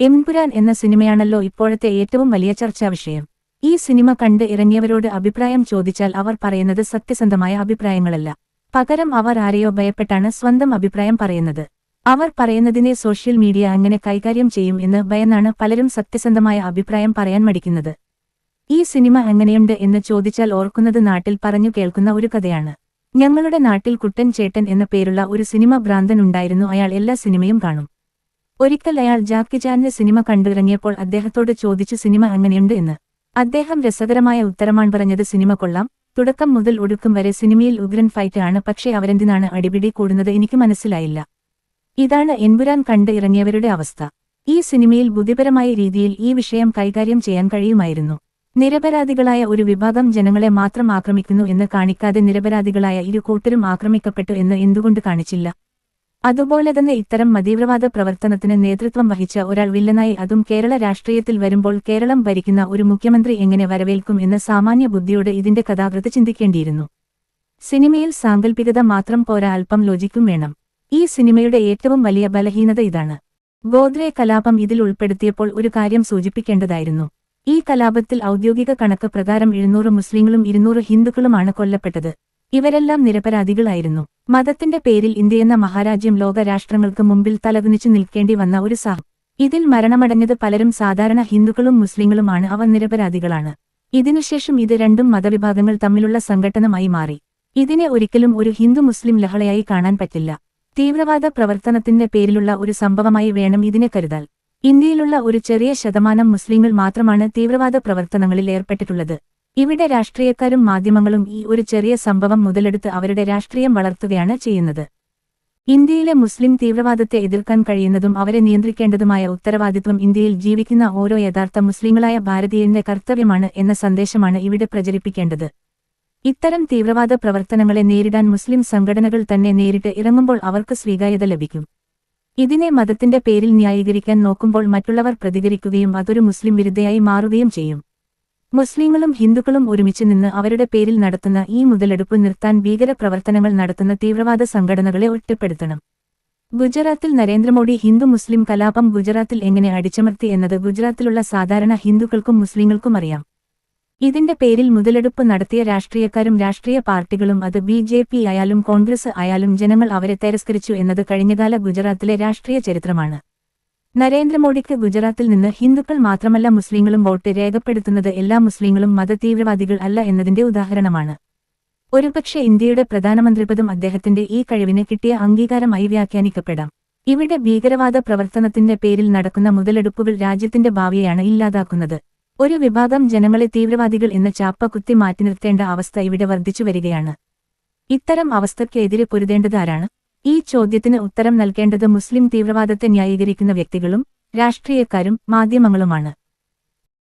എംപുരാൻ എന്ന സിനിമയാണല്ലോ ഇപ്പോഴത്തെ ഏറ്റവും വലിയ ചർച്ചാ വിഷയം. ഈ സിനിമ കണ്ട് ഇറങ്ങിയവരോട് അഭിപ്രായം ചോദിച്ചാൽ അവർ പറയുന്നത് സത്യസന്ധമായ അഭിപ്രായങ്ങളല്ല. പകരം അവർ ആരെയോ ഭയപ്പെട്ടാണ് സ്വന്തം അഭിപ്രായം പറയുന്നത്. അവർ പറയുന്നതിനെ സോഷ്യൽ മീഡിയ അങ്ങനെ കൈകാര്യം ചെയ്യും എന്ന് ഭയന്നാണ് പലരും സത്യസന്ധമായ അഭിപ്രായം പറയാൻ മടിക്കുന്നത്. ഈ സിനിമ എങ്ങനെയുണ്ട് എന്ന് ചോദിച്ചാൽ ഓർക്കുന്നത് നാട്ടിൽ പറഞ്ഞു കേൾക്കുന്ന ഒരു കഥയാണ്. ഞങ്ങളുടെ നാട്ടിൽ കുട്ടൻ ചേട്ടൻ എന്ന പേരുള്ള ഒരു സിനിമ ഭ്രാന്തൻ ഉണ്ടായിരുന്നു. അയാൾ എല്ലാ സിനിമയും കാണും. ഒരിക്കൽ അയാൾ ജാക്കി ചാന്റെ സിനിമ കണ്ടിറങ്ങിയപ്പോൾ അദ്ദേഹത്തോട് ചോദിച്ചു സിനിമ അങ്ങനെയുണ്ട് എന്ന്? അദ്ദേഹം രസകരമായ ഉത്തരമാണ് പറഞ്ഞത് സിനിമ കൊള്ളാം. തുടക്കം മുതൽ ഒടുക്കം വരെ സിനിമയിൽ ഉഗ്രൻ ഫൈറ്റ് ആണ്. പക്ഷേ അവരെന്തിനാണ് അടിപിടി കൂടുന്നത് എനിക്ക് മനസ്സിലായില്ല. ഇതാണ് എൻപുരാൻ കണ്ട് ഇറങ്ങിയവരുടെ അവസ്ഥ. ഈ സിനിമയിൽ ബുദ്ധിപരമായ രീതിയിൽ ഈ വിഷയം കൈകാര്യം ചെയ്യാൻ കഴിയുമായിരുന്നു. നിരപരാധികളായ ഒരു വിഭാഗം ജനങ്ങളെ മാത്രം ആക്രമിക്കുന്നു എന്ന് കാണിക്കാതെ നിരപരാധികളായ ഇരു കൂട്ടരും ആക്രമിക്കപ്പെട്ടു എന്ന് എന്തുകൊണ്ട് കാണിച്ചില്ല? അതുപോലെ തന്നെ ഇത്തരം മതീവ്രവാദ പ്രവർത്തനത്തിന് നേതൃത്വം വഹിച്ച ഒരാൾ വില്ലനായി അതും കേരള രാഷ്ട്രീയത്തിൽ വരുമ്പോൾ കേരളം ഭരിക്കുന്ന ഒരു മുഖ്യമന്ത്രി എങ്ങനെ വരവേൽക്കും എന്ന സാമാന്യ ബുദ്ധിയോട് ഇതിന്റെ കഥാകൃത്ത് ചിന്തിക്കേണ്ടിയിരുന്നു. സിനിമയിൽ സാങ്കല്പികത മാത്രം പോരാ അല്പം ലോജിക്കും വേണം. ഈ സിനിമയുടെ ഏറ്റവും വലിയ ബലഹീനത ഇതാണ്. ഗോദ്രെ കലാപം ഇതിൽ ഉൾപ്പെടുത്തിയപ്പോൾ ഒരു കാര്യം സൂചിപ്പിക്കേണ്ടതായിരുന്നു. ഈ കലാപത്തിൽ ഔദ്യോഗിക കണക്ക് പ്രകാരം എഴുന്നൂറ് മുസ്ലിങ്ങളും ഇരുന്നൂറ് ഹിന്ദുക്കളുമാണ് കൊല്ലപ്പെട്ടത്. ഇവരെല്ലാം നിരപരാധികളായിരുന്നു. മതത്തിന്റെ പേരിൽ ഇന്ത്യയെന്ന മഹാരാജ്യം ലോകരാഷ്ട്രങ്ങൾക്ക് മുമ്പിൽ തലകുനിച്ചു നിൽക്കേണ്ടി വന്ന ഒരു സാഹ. ഇതിൽ മരണമടഞ്ഞത് പലരും സാധാരണ ഹിന്ദുക്കളും മുസ്ലിങ്ങളുമാണ്. അവ നിരപരാധികളാണ്. ഇതിനുശേഷം ഇത് രണ്ടും മതവിഭാഗങ്ങൾ തമ്മിലുള്ള സംഘടനമായി മാറി. ഇതിനെ ഒരിക്കലും ഒരു ഹിന്ദു മുസ്ലിം ലഹളയായി കാണാൻ പറ്റില്ല. തീവ്രവാദ പ്രവർത്തനത്തിന്റെ പേരിലുള്ള ഒരു സംഭവമായി വേണം ഇതിനെ കരുതാൽ ഇന്ത്യയിലുള്ള ഒരു ചെറിയ ശതമാനം മുസ്ലിങ്ങൾ മാത്രമാണ് തീവ്രവാദ പ്രവർത്തനങ്ങളിൽ ഏർപ്പെട്ടിട്ടുള്ളത്. ഇവിടെ രാഷ്ട്രീയക്കാരും മാധ്യമങ്ങളും ഈ ഒരു ചെറിയ സംഭവം മുതലെടുത്ത് അവരുടെ രാഷ്ട്രീയം വളർത്തുകയാണ് ചെയ്യുന്നത്. ഇന്ത്യയിലെ മുസ്ലിം തീവ്രവാദത്തെ എതിർക്കാൻ കഴിയുന്നതും അവരെ നിയന്ത്രിക്കേണ്ടതുമായ ഉത്തരവാദിത്വം ഇന്ത്യയിൽ ജീവിക്കുന്ന ഓരോ യഥാർത്ഥ മുസ്ലിങ്ങളായ ഭാരതീയന്റെ കർത്തവ്യമാണ് എന്ന സന്ദേശമാണ് ഇവിടെ പ്രചരിപ്പിക്കേണ്ടത്. ഇത്തരം തീവ്രവാദ പ്രവർത്തനങ്ങളെ നേരിടാൻ മുസ്ലിം സംഘടനകൾ തന്നെ നേരിട്ട് ഇറങ്ങുമ്പോൾ അവർക്ക് സ്വീകാര്യത ലഭിക്കും. ഇതിനെ മതത്തിന്റെ പേരിൽ ന്യായീകരിക്കാൻ നോക്കുമ്പോൾ മറ്റുള്ളവർ പ്രതികരിക്കുകയും അതൊരു മുസ്ലിം വിരുദ്ധയായി മാറുകയും ചെയ്യും. മുസ്ലിങ്ങളും ഹിന്ദുക്കളും ഒരുമിച്ച് നിന്ന് അവരുടെ പേരിൽ നടത്തുന്ന ഈ മുതലെടുപ്പ് നിർത്താൻ ഭീകര പ്രവർത്തനങ്ങൾ നടത്തുന്ന തീവ്രവാദ സംഘടനകളെ ഒറ്റപ്പെടുത്തണം. ഗുജറാത്തിൽ നരേന്ദ്രമോദി ഹിന്ദു മുസ്ലിം കലാപം ഗുജറാത്തിൽ എങ്ങനെ അടിച്ചമർത്തി എന്നത് ഗുജറാത്തിലുള്ള സാധാരണ ഹിന്ദുക്കൾക്കും മുസ്ലിങ്ങൾക്കും അറിയാം. ഇതിന്റെ പേരിൽ മുതലെടുപ്പ് നടത്തിയ രാഷ്ട്രീയക്കാരും രാഷ്ട്രീയ പാർട്ടികളും അത് ബി ജെ പി ആയാലും കോൺഗ്രസ് ആയാലും ജനങ്ങൾ അവരെ തിരസ്കരിച്ചു എന്നത് കഴിഞ്ഞകാല ഗുജറാത്തിലെ രാഷ്ട്രീയ ചരിത്രമാണ്. നരേന്ദ്രമോദിക്ക് ഗുജറാത്തിൽ നിന്ന് ഹിന്ദുക്കൾ മാത്രമല്ല മുസ്ലിങ്ങളും വോട്ട് രേഖപ്പെടുത്തുന്നത് എല്ലാ മുസ്ലിങ്ങളും മതതീവ്രവാദികൾ അല്ല എന്നതിന്റെ ഉദാഹരണമാണ്. ഒരുപക്ഷെ ഇന്ത്യയുടെ പ്രധാനമന്ത്രിപദം അദ്ദേഹത്തിന്റെ ഈ കഴിവിന് കിട്ടിയ അംഗീകാരമായി വ്യാഖ്യാനിക്കപ്പെടാം. ഇവിടെ ഭീകരവാദ പ്രവർത്തനത്തിന്റെ പേരിൽ നടക്കുന്ന മുതലെടുപ്പുകൾ രാജ്യത്തിന്റെ ഭാവിയെയാണ് ഇല്ലാതാക്കുന്നത്. ഒരു വിഭാഗം ജനങ്ങളെ തീവ്രവാദികൾ എന്ന ചാപ്പ കുത്തി മാറ്റി നിർത്തേണ്ട അവസ്ഥ ഇവിടെ വർദ്ധിച്ചു വരികയാണ്. ഇത്തരം അവസ്ഥയ്ക്കെതിരെ പൊരുതേണ്ടത് ആരാണ്? ഈ ചോദ്യത്തിന് ഉത്തരം നൽകേണ്ടത് മുസ്ലിം തീവ്രവാദത്തെ ന്യായീകരിക്കുന്ന വ്യക്തികളും രാഷ്ട്രീയക്കാരും മാധ്യമങ്ങളുമാണ്.